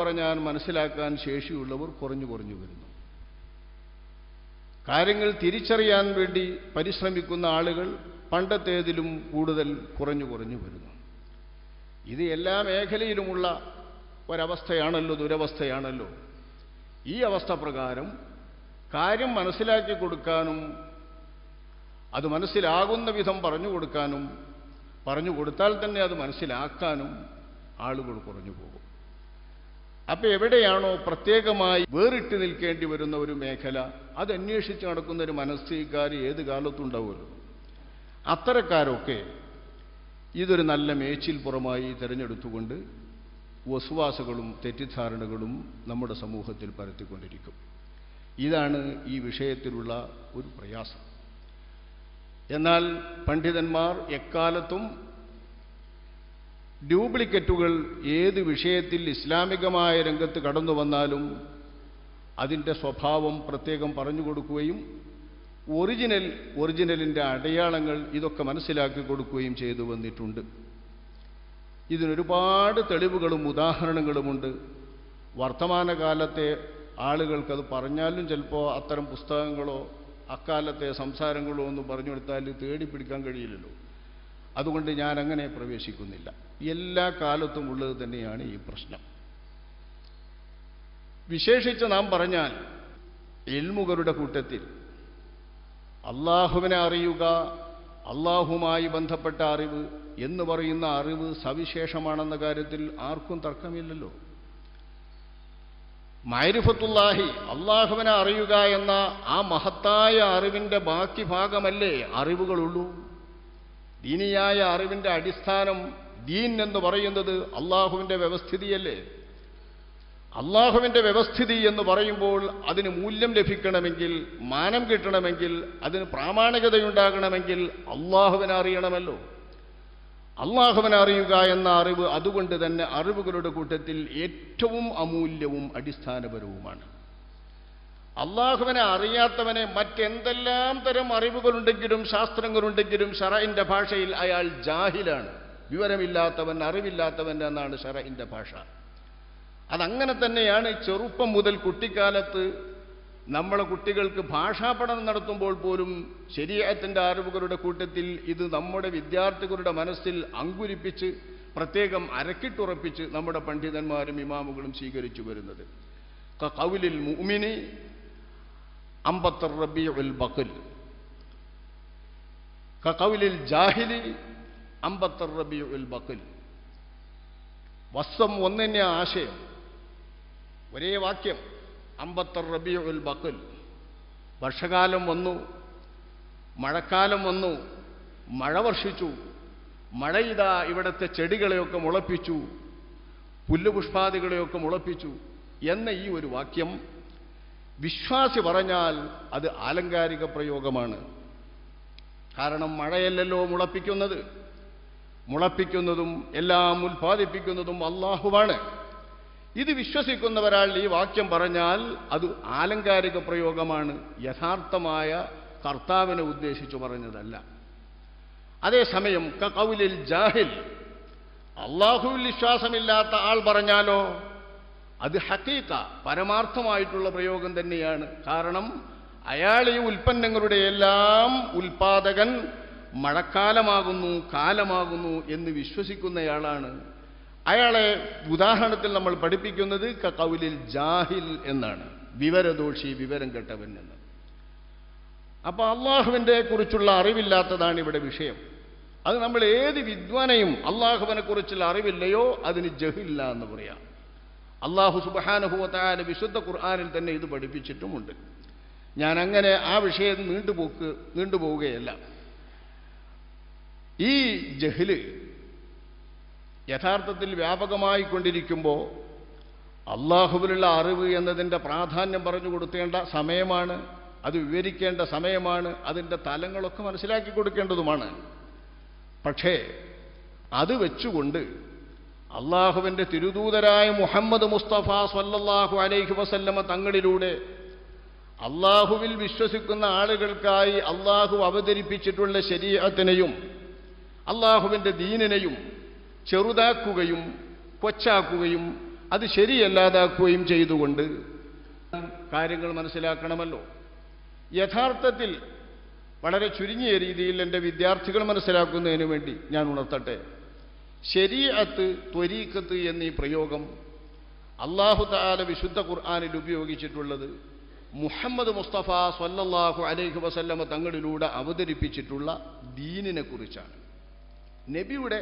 പറഞ്ഞാൽ മനസ്സിലാക്കാൻ ശേഷിയുള്ളവർ കുറഞ്ഞു കുറഞ്ഞു വരുന്നു. കാര്യങ്ങൾ തിരിച്ചറിയാൻ വേണ്ടി പരിശ്രമിക്കുന്ന ആളുകൾ പണ്ടത്തേതിലും കൂടുതൽ കുറഞ്ഞു കുറഞ്ഞു വരുന്നു. ഇത് എല്ലാ മേഖലയിലുമുള്ള ഒരവസ്ഥയാണല്ലോ ദുരവസ്ഥയാണല്ലോ. ഈ അവസ്ഥ പ്രകാരം കാര്യം മനസ്സിലാക്കി കൊടുക്കാനും അത് മനസ്സിലാകുന്ന വിധം പറഞ്ഞു കൊടുക്കാനും പറഞ്ഞു കൊടുത്താൽ തന്നെ അത് മനസ്സിലാക്കാനും ആളുകൾ കുറഞ്ഞു പോകും. അപ്പൊ എവിടെയാണോ പ്രത്യേകമായി വേറിട്ട് നിൽക്കേണ്ടി വരുന്ന ഒരു മേഖല അതന്വേഷിച്ച് നടക്കുന്ന ഒരു മനസ്ഥിതിക്കാർ ഏത് കാലത്തുണ്ടാവുമല്ലോ? അത്തരക്കാരൊക്കെ ഇതൊരു നല്ല മേച്ചിൽ പുറമായി തിരഞ്ഞെടുത്തുകൊണ്ട് വസുവാസകളും തെറ്റിദ്ധാരണകളും നമ്മുടെ സമൂഹത്തിൽ പരത്തിക്കൊണ്ടിരിക്കും. ഇതാണ് ഈ വിഷയത്തിലുള്ള ഒരു പ്രയാസം. എന്നാൽ പണ്ഡിതന്മാർ എക്കാലത്തും ഡ്യൂപ്ലിക്കറ്റുകൾ ഏത് വിഷയത്തിൽ ഇസ്ലാമികമായ രംഗത്ത് കടന്നു വന്നാലും അതിന്റെ സ്വഭാവം പ്രത്യേകം പറഞ്ഞു കൊടുക്കുകയും ഒറിജിനൽ ഒറിജിനലിന്റെ അടയാളങ്ങൾ ഇതൊക്കെ മനസ്സിലാക്കി കൊടുക്കുകയും ചെയ്തു വന്നിട്ടുണ്ട്. ഇതിനൊരുപാട് തെളിവുകളും ഉദാഹരണങ്ങളുമുണ്ട്. വർത്തമാനകാലത്തെ ആളുകൾക്കത് പറഞ്ഞാലും ചിലപ്പോൾ അത്തരം പുസ്തകങ്ങളോ അക്കാലത്തെ സംസാരങ്ങളോ ഒന്നും പറഞ്ഞു കൊടുത്താൽ തേടി പിടിക്കാൻ കഴിയില്ലല്ലോ. അതുകൊണ്ട് ഞാൻ അങ്ങനെ പ്രവേശിക്കുന്നില്ല. എല്ലാ കാലത്തും ഉള്ളത് തന്നെയാണ് ഈ പ്രശ്നം. വിശേഷിച്ച് നാം പറഞ്ഞാൽ എൽമുകളുടെ കൂട്ടത്തിൽ അള്ളാഹുവിനെ അറിയുക അള്ളാഹുമായി ബന്ധപ്പെട്ട അറിവ് എന്ന് പറയുന്ന അറിവ് സവിശേഷമാണെന്ന കാര്യത്തിൽ ആർക്കും തർക്കമില്ലല്ലോ. മൈരിഫത്തുല്ലാഹി അള്ളാഹുവിനെ അറിയുക എന്ന ആ മഹത്തായ അറിവിന്റെ ബാക്കി ഭാഗമല്ലേ അറിവുകളുള്ളൂ? ദീനിയായ അറിവിന്റെ അടിസ്ഥാനം ദീൻ എന്ന് പറയുന്നത് അള്ളാഹുവിന്റെ വ്യവസ്ഥിതിയല്ലേ? അള്ളാഹുവിന്റെ വ്യവസ്ഥിതി എന്ന് പറയുമ്പോൾ അതിന് മൂല്യം ലഭിക്കണമെങ്കിൽ മാനം കിട്ടണമെങ്കിൽ അതിന് പ്രാമാണികതയുണ്ടാകണമെങ്കിൽ അള്ളാഹുവിനെ അറിയണമല്ലോ. അള്ളാഹുവിനെ അറിയുക എന്ന അറിവ് അതുകൊണ്ട് തന്നെ അറിവുകളുടെ കൂട്ടത്തിൽ ഏറ്റവും അമൂല്യവും അടിസ്ഥാനപരവുമാണ്. അള്ളാഹുവിനെ അറിയാത്തവനെ മറ്റെന്തെല്ലാം തരം അറിവുകളുണ്ടെങ്കിലും ശാസ്ത്രങ്ങളുണ്ടെങ്കിലും ഷറയിന്റെ ഭാഷയിൽ അയാൾ ജാഹിലാണ്. വിവരമില്ലാത്തവൻ അറിവില്ലാത്തവൻ എന്നാണ് ഷറയിന്റെ ഭാഷ. അതങ്ങനെ തന്നെയാണ് ചെറുപ്പം മുതൽ കുട്ടിക്കാലത്ത് നമ്മളെ കുട്ടികൾക്ക് ഭാഷാ പഠനം നടത്തുമ്പോൾ പോലും ശരീരത്തിന്റെ അറിവുകളുടെ കൂട്ടത്തിൽ ഇത് നമ്മുടെ വിദ്യാർത്ഥികളുടെ മനസ്സിൽ അങ്കുരിപ്പിച്ച് പ്രത്യേകം അരക്കിട്ടുറപ്പിച്ച് നമ്മുടെ പണ്ഡിതന്മാരും ഇമാമുകളും സ്വീകരിച്ചു വരുന്നത്. കൗലിൽ മുഅ്മിനി അമ്പത്തർ റബി ഉൽ ബക്കുൽ കൗലിൽ ജാഹിലി അമ്പത്തർ റബി ഉൽ ബക്കുൽ വസ്സം ഒന്നിനെ ആശയം. ഒരേ വാക്യം അമ്പത്തർ റബി ഉൽ ബക്കുൽ വർഷകാലം വന്നു മഴക്കാലം വന്നു മഴ വർഷിച്ചു മഴ മഴയിതാ ഇവിടുത്തെ ചെടികളെയൊക്കെ മുളപ്പിച്ചു പുല്ലുപുഷ്പാദികളെയൊക്കെ മുളപ്പിച്ചു എന്ന ഈ ഒരു വാക്യം വിശ്വാസി പറഞ്ഞാൽ അത് ആലങ്കാരിക പ്രയോഗമാണ്. കാരണം മഴയല്ലല്ലോ മുളപ്പിക്കുന്നത്. മുളപ്പിക്കുന്നതും എല്ലാം ഉൽപ്പാദിപ്പിക്കുന്നതും അള്ളാഹുവാണ്. ഇത് വിശ്വസിക്കുന്നവരാൾ ഈ വാക്യം പറഞ്ഞാൽ അത് ആലങ്കാരിക പ്രയോഗമാണ്. യഥാർത്ഥമായ കർത്താവിനെ ഉദ്ദേശിച്ചു പറഞ്ഞതല്ല. അതേസമയം കൗലിൽ ജാഹിൽ അള്ളാഹുവിൽ വിശ്വാസമില്ലാത്ത ആൾ പറഞ്ഞാലോ? അത് ഹക്കീക്ക പരമാർത്ഥമായിട്ടുള്ള പ്രയോഗം തന്നെയാണ്. കാരണം അയാൾ ഈ ഉൽപ്പന്നങ്ങളുടെ എല്ലാം ഉൽപാദകൻ മഴക്കാലമാകുന്നു കാലമാകുന്നു എന്ന് വിശ്വസിക്കുന്നയാളാണ്. അയാളെ ഉദാഹരണത്തിൽ നമ്മൾ പഠിപ്പിക്കുന്നത് കൗലിൽ ജാഹിൽ എന്നാണ്. വിവരദോഷി വിവരം കെട്ടവൻ എന്ന്. അപ്പൊ അള്ളാഹുവിന്റെ കുറിച്ചുള്ള അറിവില്ലാത്തതാണ് ഇവിടെ വിഷയം. അത് നമ്മൾ ഏത് വിദ്വാനെയും അള്ളാഹുവിനെ കുറിച്ചുള്ള അറിവില്ലയോ അതിന് ജഹില്ല എന്ന് പറയാം. അള്ളാഹു സുബഹാനുഭവത്തായ വിശുദ്ധ ഖുർആാനിൽ തന്നെ ഇത് പഠിപ്പിച്ചിട്ടുമുണ്ട്. ഞാൻ അങ്ങനെ ആ വിഷയം നീണ്ടുപോക്ക് നീണ്ടുപോവുകയല്ല. ഈ ജഹിൽ യഥാർത്ഥത്തിൽ വ്യാപകമായി കൊണ്ടിരിക്കുമ്പോൾ അള്ളാഹുവിലുള്ള അറിവ് എന്നതിന്റെ പ്രാധാന്യം പറഞ്ഞു കൊടുക്കേണ്ട സമയമാണ് അത് വിവരിക്കേണ്ട സമയമാണ് അതിന്റെ തലങ്ങളൊക്കെ മനസ്സിലാക്കി കൊടുക്കേണ്ടതുമാണ്. പക്ഷേ അത് വെച്ചുകൊണ്ട് അള്ളാഹുവിന്റെ തിരുദൂതരായ മുഹമ്മദ് മുസ്തഫ സല്ലല്ലാഹു അലൈഹി വസല്ലമ തങ്ങളിലൂടെ അള്ളാഹുവിൽ വിശ്വസിക്കുന്ന ആളുകൾക്കായി അള്ളാഹു അവതരിപ്പിച്ചിട്ടുള്ള ശരീരത്തിനെയും അള്ളാഹുവിന്റെ ദീനിനെയും ചെറുതാക്കുകയും കൊച്ചാക്കുകയും അത് ശരിയല്ലാതാക്കുകയും ചെയ്തുകൊണ്ട് കാര്യങ്ങൾ മനസ്സിലാക്കണമല്ലോ. യഥാർത്ഥത്തിൽ വളരെ ചുരുങ്ങിയ രീതിയിൽ എന്റെ വിദ്യാർത്ഥികൾ മനസ്സിലാക്കുന്നതിന് വേണ്ടി ഞാൻ ഉണർത്തട്ടെ. ശരീഅത്ത് ത്വരീക്കത്ത് എന്നീ പ്രയോഗം അള്ളാഹു താല വിശുദ്ധ ഖുർആാനിൽ ഉപയോഗിച്ചിട്ടുള്ളത് മുഹമ്മദ് മുസ്തഫ സ്വല്ലല്ലാഹു അലൈഹി വസല്ലമ തങ്ങളിലൂടെ അവതരിപ്പിച്ചിട്ടുള്ള ദീനിനെ കുറിച്ചാണ്. നബിയുടെ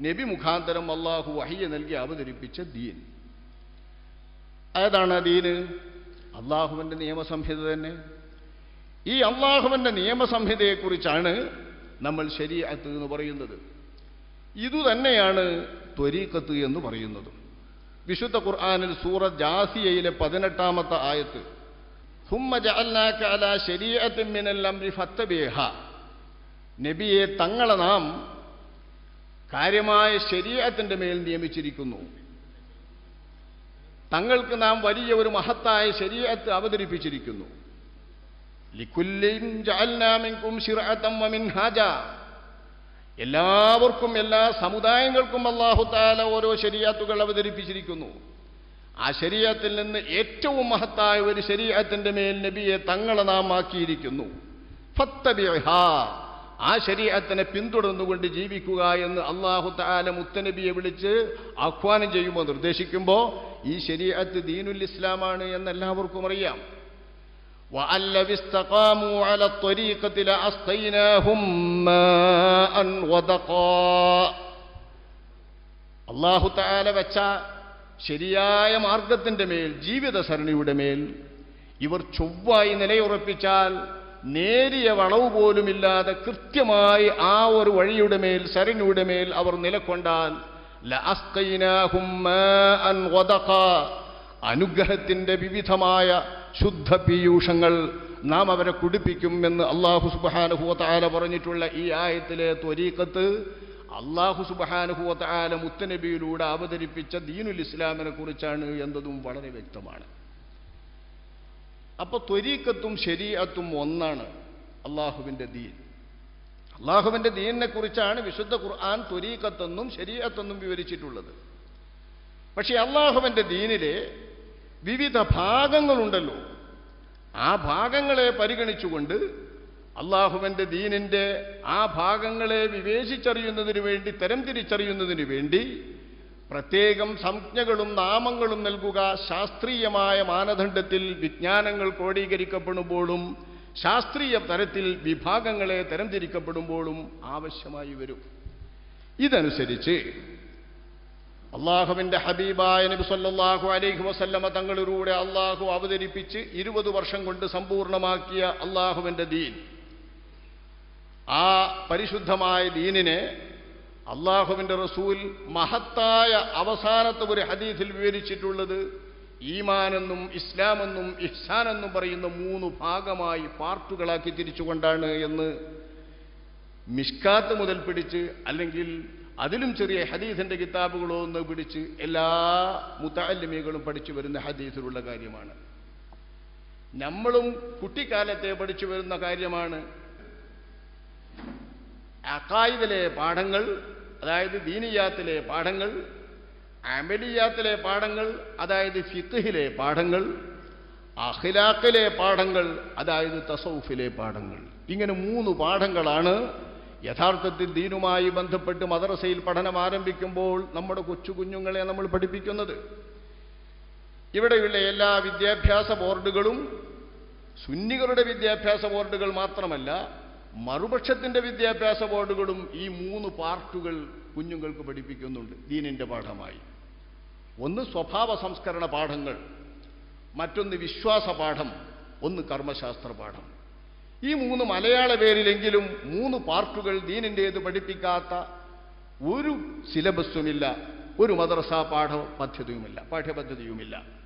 നബി മുഖാന്തരം അള്ളാഹു വഹിയ നൽകി അവതരിപ്പിച്ച ദീൻ. ഏതാണ് ദീന് അള്ളാഹുവിന്റെ നിയമസംഹിത തന്നെ. ഈ അള്ളാഹുവിന്റെ നിയമസംഹിതയെക്കുറിച്ചാണ് നമ്മൾ ശരീഅത്ത് എന്ന് പറയുന്നത്. ഇതുതന്നെയാണ് ത്വരീക്കത്ത് എന്ന് പറയുന്നത്. വിശുദ്ധ ഖുർആാനിൽ സൂറ ജാസിയയിലെ പതിനെട്ടാമത്തെ ആയത്ത് നബിയെ തങ്ങളെ നാം കാര്യമായ ശരീഅത്തിന്റെ മേൽ നിയമിച്ചിരിക്കുന്നു. തങ്ങൾക്ക് നാം വലിയ ഒരു മഹത്തായ ശരീരത്ത് അവതരിപ്പിച്ചിരിക്കുന്നു. ലിക്കുല്ലിൻ ശിർഅതൻ വമിൻഹാജ എല്ലാവർക്കും എല്ലാ സമുദായങ്ങൾക്കും അള്ളാഹു താല ഓരോ ശരീഅത്തുകൾ അവതരിപ്പിച്ചിരിക്കുന്നു. ആ ശരീരത്തിൽ നിന്ന് ഏറ്റവും മഹത്തായ ഒരു ശരീരത്തിന്റെ മേൽ നബിയെ തങ്ങളെ നാം ആക്കിയിരിക്കുന്നു. ആ ശരീരത്തിനെ പിന്തുടർന്നുകൊണ്ട് ജീവിക്കുക എന്ന് അള്ളാഹു താല മുത്തനബിയെ വിളിച്ച് ആഹ്വാനം ചെയ്യുമ്പോൾ നിർദ്ദേശിക്കുമ്പോൾ ഈ ശരീരത്ത് ദീനുൽ ഇസ്ലാമാണ് എന്ന് എല്ലാവർക്കും അറിയാം. وأن لو استقاموا على الطريقة لأسقيناهم ماء غدقا അള്ളാഹു താല വെച്ച ശരിയായ മാർഗത്തിൻ്റെ മേൽ ജീവിത സരണിയുടെ മേൽ ഇവർ ചൊവ്വായി നിലയുറപ്പിച്ചാൽ നേരിയ വളവ് പോലുമില്ലാതെ കൃത്യമായി ആ ഒരു വഴിയുടെ മേൽ സരണിയുടെ മേൽ അവർ നിലക്കൊണ്ടാൽ ലഅസ്കൈനാഹും മാഅൻ ഗദഖാ. അനുഗ്രഹത്തിന്റെ വിവിധമായ ശുദ്ധ പീയൂഷങ്ങൾ നാം അവരെ കുടിപ്പിക്കും എന്ന് അള്ളാഹു സുബാനുഭൂത്താല പറഞ്ഞിട്ടുള്ള ഈ ആയത്തിലെ ത്വരീക്കത്ത് അള്ളാഹു സുബാനുഭൂത്താല മുത്തനബിയിലൂടെ അവതരിപ്പിച്ച ദീനുൽ ഇസ്ലാമിനെ കുറിച്ചാണ് എന്നതും വളരെ വ്യക്തമാണ്. അപ്പോൾ ത്വരീക്കത്തും ശരീഅത്തും ഒന്നാണ് അള്ളാഹുവിന്റെ ദീൻ. അള്ളാഹുവിന്റെ ദീനിനെ കുറിച്ചാണ് വിശുദ്ധ ഖുർആൻ ത്വരീക്കത്തെന്നും ശരീഅത്തെന്നും വിവരിച്ചിട്ടുള്ളത്. പക്ഷേ അള്ളാഹുവിന്റെ ദീനിലെ വിവിധ ഭാഗങ്ങളുണ്ടല്ലോ. ആ ഭാഗങ്ങളെ പരിഗണിച്ചുകൊണ്ട് അള്ളാഹുവിന്റെ ദീനിന്റെ ആ ഭാഗങ്ങളെ വിവേചിച്ചറിയുന്നതിന് വേണ്ടി തരംതിരിച്ചറിയുന്നതിന് വേണ്ടി പ്രത്യേകം സംജ്ഞകളും നാമങ്ങളും നൽകുക ശാസ്ത്രീയമായ മാനദണ്ഡത്തിൽ വിജ്ഞാനങ്ങൾ ക്രോഡീകരിക്കപ്പെടുമ്പോഴും ശാസ്ത്രീയ തരത്തിൽ വിഭാഗങ്ങളെ തരംതിരിക്കപ്പെടുമ്പോഴും ആവശ്യമായി വരും. ഇതനുസരിച്ച് അള്ളാഹുവിന്റെ ഹബീബായ നബി സല്ലാഹു അലൈഹി വസല്ലമ തങ്ങളിലൂടെ അള്ളാഹു അവതരിപ്പിച്ച് ഇരുപത് വർഷം കൊണ്ട് സമ്പൂർണമാക്കിയ അള്ളാഹുവിന്റെ ദീൻ. ആ പരിശുദ്ധമായ ദീനിനെ അള്ളാഹുവിന്റെ റസൂൽ മഹത്തായ അവസാനത്തെ ഒരു ഹദീസിൽ വിവരിച്ചിട്ടുള്ളത് ഈമാനെന്നും ഇസ്ലാമെന്നും ഇഹ്സാനെന്നും പറയുന്ന മൂന്ന് ഭാഗമായി പാർട്ടുകളാക്കി തിരിച്ചുകൊണ്ടാണ് എന്ന് മിഷ്കാത്ത് മുതൽ പിടിച്ച് അല്ലെങ്കിൽ അതിലും ചെറിയ ഹദീസിന്റെ കിതാബുകളോ ഒന്ന് പിടിച്ച് എല്ലാ മുത്താലിമികളും പഠിച്ചു വരുന്ന ഹദീസിലുള്ള കാര്യമാണ്. നമ്മളും കുട്ടിക്കാലത്തെ പഠിച്ചു വരുന്ന കാര്യമാണ്. അക്കായിദിലെ പാഠങ്ങൾ അതായത് ദീനിയാത്തിലെ പാഠങ്ങൾ അമലിയാത്തിലെ പാഠങ്ങൾ അതായത് ഫിത്തുഹിലെ പാഠങ്ങൾ അഖിലാക്കിലെ പാഠങ്ങൾ അതായത് തസൗഫിലെ പാഠങ്ങൾ. ഇങ്ങനെ മൂന്ന് പാഠങ്ങളാണ് യഥാർത്ഥത്തിൽ ദീനുമായി ബന്ധപ്പെട്ട് മദ്രസയിൽ പഠനം ആരംഭിക്കുമ്പോൾ നമ്മുടെ കൊച്ചു കുഞ്ഞുങ്ങളെ നമ്മൾ പഠിപ്പിക്കുന്നത്. ഇവിടെയുള്ള എല്ലാ വിദ്യാഭ്യാസ ബോർഡുകളും സുന്നികളുടെ വിദ്യാഭ്യാസ ബോർഡുകൾ മാത്രമല്ല മറുപക്ഷത്തിന്റെ വിദ്യാഭ്യാസ ബോർഡുകളും ഈ മൂന്ന് പാർട്ടുകൾ കുഞ്ഞുങ്ങൾക്ക് പഠിപ്പിക്കുന്നുണ്ട് ദീനിന്റെ പാഠമായി. ഒന്ന് സ്വഭാവ സംസ്കരണ പാഠങ്ങൾ മറ്റൊന്ന് വിശ്വാസ പാഠം ഒന്ന് കർമ്മശാസ്ത്ര പാഠം. ഈ മൂന്ന് മലയാള പേരിലെങ്കിലും മൂന്ന് പാർട്ടുകൾ ദീനിന്റേത് പഠിപ്പിക്കാത്ത ഒരു സിലബസുമില്ല ഒരു മദ്രസ പാഠ പദ്ധതിയുമില്ല പാഠ്യപദ്ധതിയുമില്ല.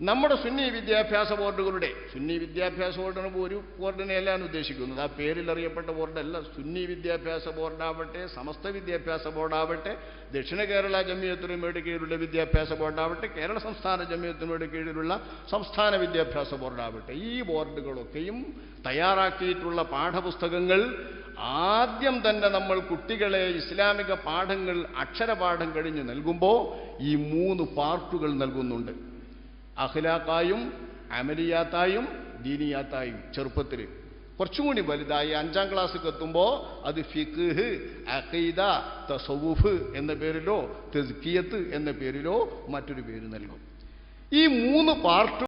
നമ്മുടെ സുന്നി വിദ്യാഭ്യാസ ബോർഡുകളുടെ സുന്നി വിദ്യാഭ്യാസ ബോർഡിന് ഒരു ബോർഡിനെയല്ല ഞാൻ ഉദ്ദേശിക്കുന്നത്. ആ പേരിൽ അറിയപ്പെട്ട ബോർഡല്ല സുന്നി വിദ്യാഭ്യാസ ബോർഡാവട്ടെ സമസ്ത വിദ്യാഭ്യാസ ബോർഡാവട്ടെ ദക്ഷിണ കേരള ജമിയത്തിനുമയുടെ കീഴിലുള്ള വിദ്യാഭ്യാസ ബോർഡാവട്ടെ കേരള സംസ്ഥാന ജമിയത്തിനുമയുടെ കീഴിലുള്ള സംസ്ഥാന വിദ്യാഭ്യാസ ബോർഡാവട്ടെ. ഈ ബോർഡുകളൊക്കെയും തയ്യാറാക്കിയിട്ടുള്ള പാഠപുസ്തകങ്ങൾ ആദ്യം തന്നെ നമ്മൾ കുട്ടികളെ ഇസ്ലാമിക പാഠങ്ങൾ അക്ഷരപാഠം കഴിഞ്ഞ് നൽകുമ്പോൾ ഈ മൂന്ന് പാർട്ടുകൾ നൽകുന്നുണ്ട്. അഖിലാക്കായും അമലിയാത്തായും ദീനിയാത്തായും ചെറുപ്പത്തിൽ. കുറച്ചും കൂടി വലുതായി അഞ്ചാം ക്ലാസ്സിൽ എത്തുമ്പോൾ അത് ഫിഖ് അഖീദ തസവുഫ് എന്ന പേരിലോ തെസ്കിയത്ത് എന്ന പേരിലോ മറ്റൊരു പേര് നൽകും. ഈ മൂന്ന് പാർട്ട്